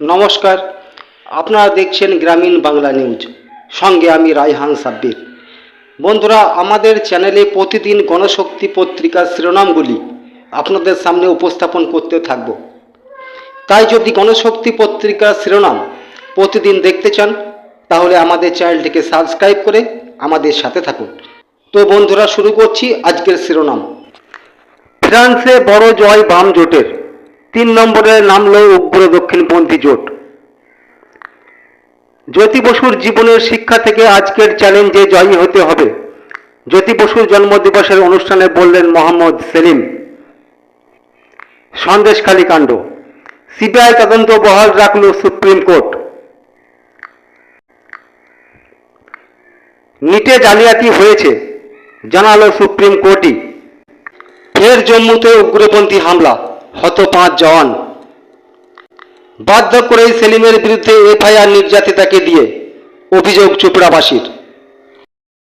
নমস্কার। আপনারা দেখছেন গ্রামীণ বাংলা নিউজ। সঙ্গে আমি রায়হান সাব্বির। বন্ধুরা, আমাদের চ্যানেলে প্রতিদিন গণশক্তি পত্রিকার শিরোনামগুলি আপনাদের সামনে উপস্থাপন করতে থাকব। তাই যদি গণশক্তি পত্রিকার শিরোনাম প্রতিদিন দেখতে চান, তাহলে আমাদের চ্যানেলটিকে সাবস্ক্রাইব করে আমাদের সাথে থাকুন। তো বন্ধুরা, শুরু করছি আজকের শিরোনাম। ফ্রান্সে বড় জয় বাম জোটের। তিন নম্বরে নামল উগ্র দক্ষিণপন্থী জোট। জ্যোতি বসুর জীবনের শিক্ষা থেকে আজকের চ্যালেঞ্জে জয়ী হতে হবে। জ্যোতি বসুর জন্মদিবসের অনুষ্ঠানে বললেন মোহাম্মদ সেলিম। সন্দেশখালী কাণ্ড। সিবিআই তদন্ত বহাল রাখল সুপ্রিম কোর্ট। নিটে জালিয়াতি হয়েছে, জানালো সুপ্রিম কোর্টই। ফের জম্মুতে উগ্রপন্থী হামলা। হত পাঁচ জওয়ান বাধ্য করেই সেলিমের বিরুদ্ধে এফআইআর নির্যাতিতাকে দিয়ে অভিযোগ চোপড়াবাসীর।